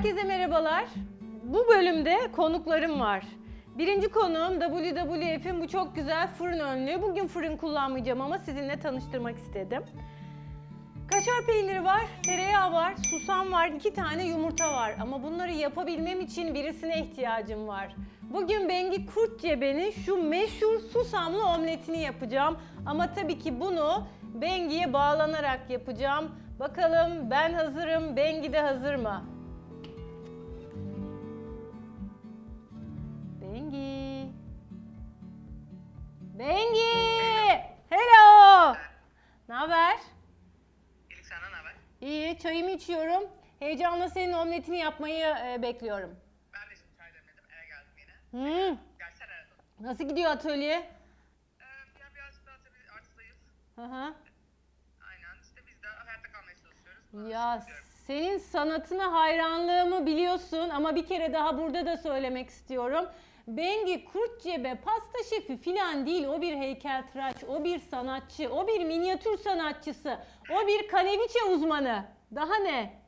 Herkese merhabalar. Bu bölümde konuklarım var. Birinci konuğum WWF'in bu çok güzel fırın önlüğü. Bugün fırın kullanmayacağım ama sizinle tanıştırmak istedim. Kaşar peyniri var, tereyağı var, susam var, iki tane yumurta var. Ama bunları yapabilmem için birisine ihtiyacım var. Bugün Bengi Kurtcebe'nin şu meşhur susamlı omletini yapacağım. Ama tabii ki bunu Bengi'ye bağlanarak yapacağım. Bakalım ben hazırım, Bengi de hazır mı? İyi, çayımı içiyorum. Heyecanla senin omletini yapmayı e, bekliyorum. Ben de şimdi çay demledim eve geldim yine. Hmm, Gelsene aradım. nasıl gidiyor atölye? Ee, ya birazcık daha tabii artistayız. Hı hı. Aynen işte biz de hayatta kalmaya çalışıyoruz. Bunu Ya düşünüyorum. senin sanatına hayranlığımı biliyorsun ama bir kere daha burada da söylemek istiyorum. Bengi Kurtcebe pasta şefi filan değil. O bir heykeltıraş, o bir sanatçı, o bir minyatür sanatçısı, o bir kaneviçe uzmanı. Daha ne?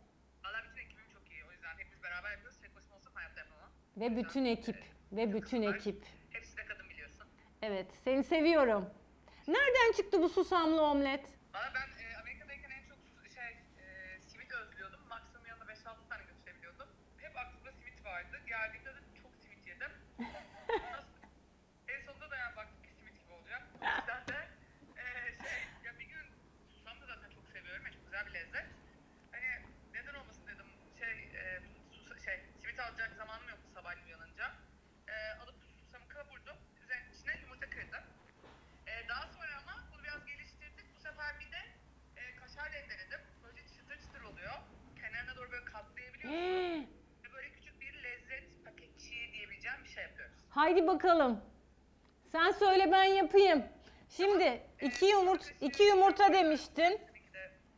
Valla bütün ekibim çok iyi. O yüzden hepimiz beraber yapıyoruz. Tek başıma olsam hayatta yapamam. Ve bütün ekip, ve bütün ekip. Hepsi de kadın biliyorsun. Evet, seni seviyorum. Nereden çıktı bu susamlı omlet? Valla ben e, Amerika'dayken en çok şey e, simit özlüyordum. Maksimum yanında 5-6 tane götürebiliyordum. Hep aklımda simit vardı. Geldiğimde de çok simit yedim. Nasıl- en sonunda da yani baktık ki simit gibi olacak. O yüzden de e, şey ya bir gün susam da zaten çok seviyorum. Yani çok güzel bir lezzet. Hani neden olmasın dedim. Şey, e, sus- şey simit alacak zamanım yoktu sabahleyin uyanınca. E, alıp susamı kavurdum. Üzerine içine yumurta kırdım. Ee, daha sonra ama bunu biraz geliştirdik. Bu sefer bir de e, kaşar rendeledim. Böylece çıtır çıtır oluyor. Kenarına doğru böyle katlayabiliyorsun. Ve böyle küçük bir lezzet paketçiği diyebileceğim bir şey yapıyoruz. Haydi bakalım. Sen söyle ben yapayım. Şimdi iki yumurta, iki yumurta demiştin.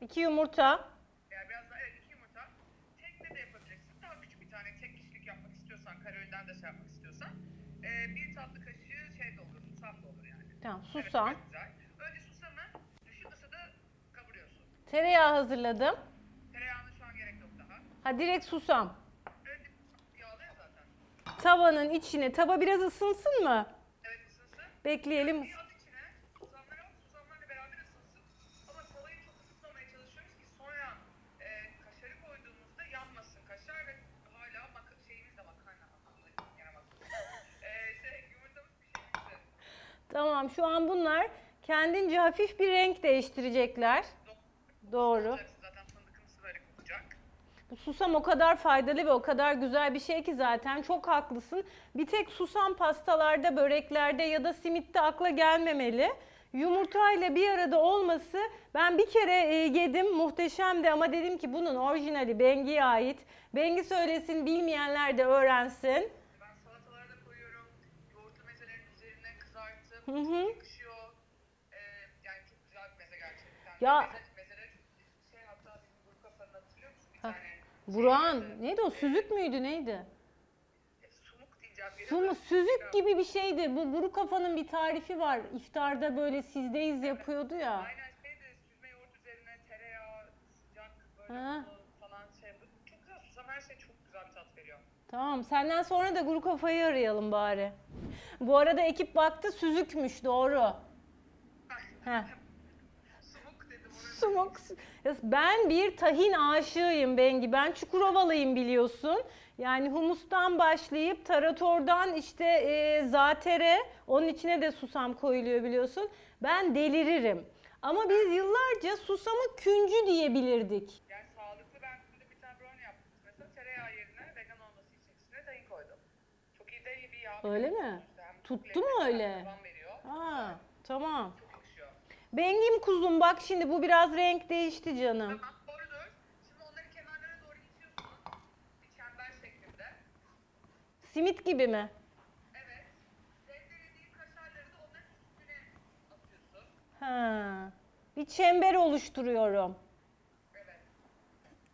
İki yumurta. eğer biraz daha evet iki yumurta. Tekne de yapabilirsin. Daha küçük bir tane tek kişilik yapmak istiyorsan, karolden de şey yapmak istiyorsan. e, bir tatlı kaşığı şey de olur, saf da olur yani. Tamam, Evet, susam. çok güzel. Önce susamı düşük ısıda kavuruyorsun. Tereyağı hazırladım. Tereyağına şu an gerek yok daha. Ha direkt susam. Evet, yağlı ya zaten. Tavanın içine. Tava biraz ısınsın mı? Evet ısınsın. Bekleyelim. Bir at içine beraber ısınsın. Ama tavayı çok ısıtmamaya çalışıyoruz ki sonra e, kaşarı koyduğumuzda yanmasın kaşar ve hala mak şeyimiz de makarna yaramaz. e, şey yumurtamız pişirmişti. Tamam şu an bunlar kendince hafif bir renk değiştirecekler. Doğru. Hepsi zaten fındıkımsı böyle kokacak. Bu susam o kadar faydalı ve o kadar güzel bir şey ki zaten çok haklısın. Bir tek susam pastalarda, böreklerde ya da simitte akla gelmemeli. Yumurtayla bir arada olması ben bir kere e, yedim muhteşemdi ama dedim ki bunun orijinali Bengi'ye ait. Bengi söylesin bilmeyenler de öğrensin. Ben salatalara da koyuyorum. Yoğurtlu mezelerin üzerine kızartıp Hı hı. yakışıyor. E, yani çok güzel bir meze gerçekten. Ya- Meze, Buran neydi o süzük müydü neydi? E, Sumuk diyeceğim. biri Su mu? ama- Süzük gibi bir şeydi. Bu Guru Kafa'nın bir tarifi var. İftarda böyle sizdeyiz yapıyordu ya. Aynen şey de süzme yoğurt üzerine tereyağı, sıcak böyle Ha. falan şey yapıyor. Çok güzel susam her şey çok güzel bir tat veriyor. Tamam senden sonra da Guru Kafa'yı arayalım bari. Bu arada ekip baktı süzükmüş doğru. Heh. Ya Ben bir tahin aşığıyım Bengi. Ben Çukurovalıyım biliyorsun. Yani humustan başlayıp taratordan işte e, zatere, onun içine de susam koyuluyor biliyorsun. Ben deliririm. Ama biz yıllarca susamı küncü diyebilirdik. Yani sağlıklı ben şimdi bir tane brownie yaptım. Mesela tereyağı yerine vegan olması için içine tahin koydum. Çok iyi de iyi bir yağ. Öyle mi? Hem Tuttu mu lezzetli, öyle? Kıvam veriyor. Aa, tamam. Bengim kuzum bak şimdi bu biraz renk değişti canım. Tamam doğrudur. Şimdi onları kenarlara doğru itiyorsun. Bir çember şeklinde. Simit gibi mi? Evet. Rendelediğin kaşarları da onların üstüne atıyorsun. Ha. Bir çember oluşturuyorum. Evet.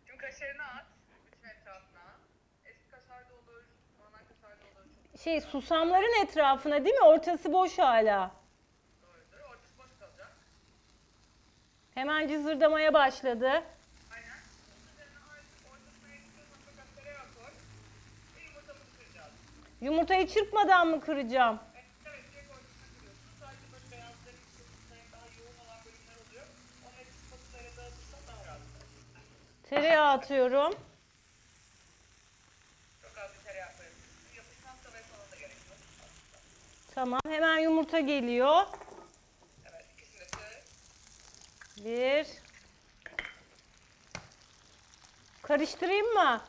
Şimdi kaşarını at. Bütün etrafına. Eski kaşar da olur, normal kaşar da olur. Şey susamların etrafına değil mi? Ortası boş hala. doğrudur. Ortası boş kalacak. Hemen cızırdamaya başladı. Yumurtayı çırpmadan mı kıracağım? Tereyağı atıyorum. Tereyağı. Tamam. Hemen yumurta geliyor. Evet ikisini de sığ. Bir. Karıştırayım mı?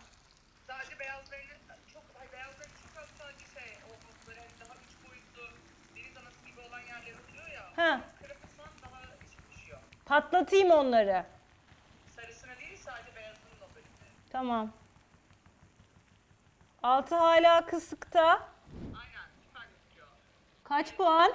Sadece beyazlarını çok ay beyazları çok az sadece şey o böyle hani daha üç boyutlu deniz anası gibi olan yerler oluyor ya. Ha. Kırpırsan daha düşüyor. Patlatayım onları. Sarısını değil sadece beyazının o bölümü. Tamam. Altı hala kısıkta. Aynen. Kaç puan?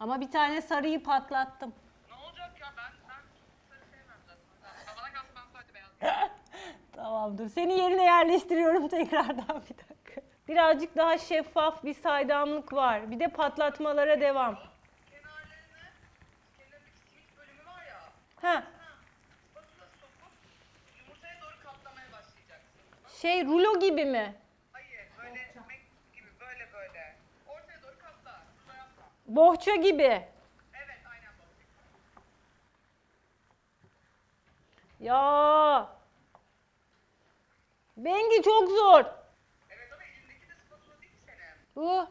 Ama bir tane sarıyı patlattım. Ne olacak ya ben ben sarı sevmem zaten. Ben- Bana kalsa ben sadece beyaz. Tamamdır. Seni yerine yerleştiriyorum tekrardan bir dakika. Birazcık daha şeffaf bir saydamlık var. Bir de patlatmalara devam. Kenarlarını, kenarındaki simit bölümü var ya. Ha, sokup yumurtaya doğru katlamaya başlayacaksın. şey rulo gibi mi? Hayır böyle mektup gibi böyle böyle. Ortaya doğru katla. Şurada yapma. Bohça gibi. Evet aynen. Ya. Bengi çok zor. Evet ama elindeki de spatula değil ki senin. Bu.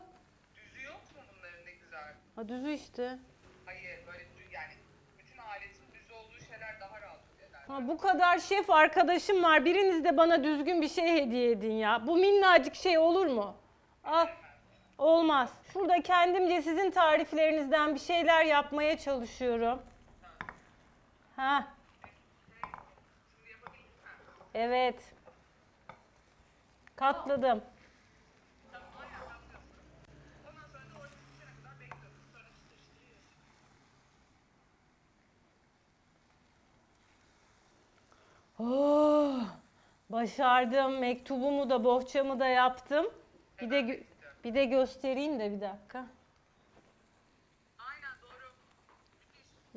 Düzü yok mu bunların ne güzel? Ha düzü işte. Hayır böyle düz yani bütün aletin düz olduğu şeyler daha rahat eder. Ha, bu kadar şef arkadaşım var. Biriniz de bana düzgün bir şey hediye edin ya. Bu minnacık şey olur mu? Al. Olmaz. Şurada kendimce sizin tariflerinizden bir şeyler yapmaya çalışıyorum. Ha, evet. Katladım. Oh, başardım. Mektubumu da bohçamı da yaptım. Bir de bir de göstereyim de bir dakika. Aynen doğru.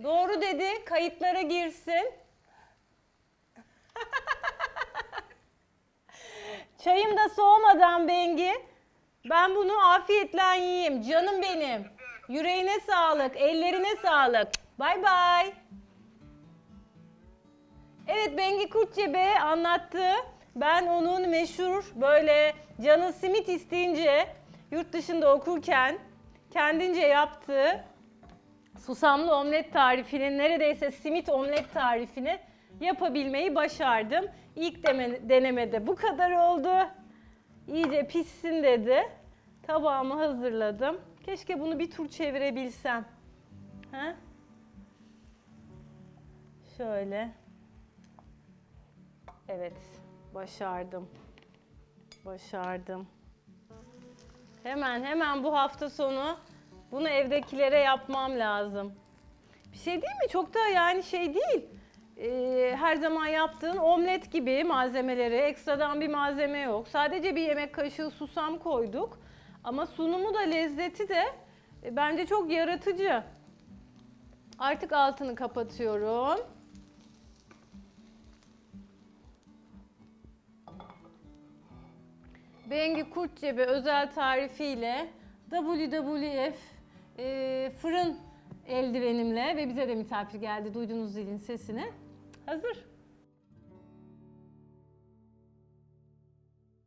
Doğru dedi. Kayıtlara girsin. Çayım da soğumadan Bengi. Ben bunu afiyetle yiyeyim. Canım benim. Yüreğine sağlık, ellerine sağlık. Bay bay. Evet Bengi Kurtçebe anlattı. Ben onun meşhur böyle canı simit isteyince yurt dışında okurken kendince yaptığı susamlı omlet tarifinin neredeyse simit omlet tarifini yapabilmeyi başardım. İlk denemede bu kadar oldu. İyice pişsin dedi. Tabağımı hazırladım. Keşke bunu bir tur çevirebilsem. Ha? Şöyle. Evet, başardım. Başardım. Hemen hemen bu hafta sonu bunu evdekilere yapmam lazım. Bir şey değil mi? Çok da yani şey değil. Ee, her zaman yaptığın omlet gibi malzemeleri, ekstradan bir malzeme yok. Sadece bir yemek kaşığı susam koyduk. Ama sunumu da lezzeti de e, bence çok yaratıcı. Artık altını kapatıyorum. Bengi Kurtçebi özel tarifiyle WWF e, fırın eldivenimle ve bize de misafir geldi. Duydunuz zilin sesini. Hazır.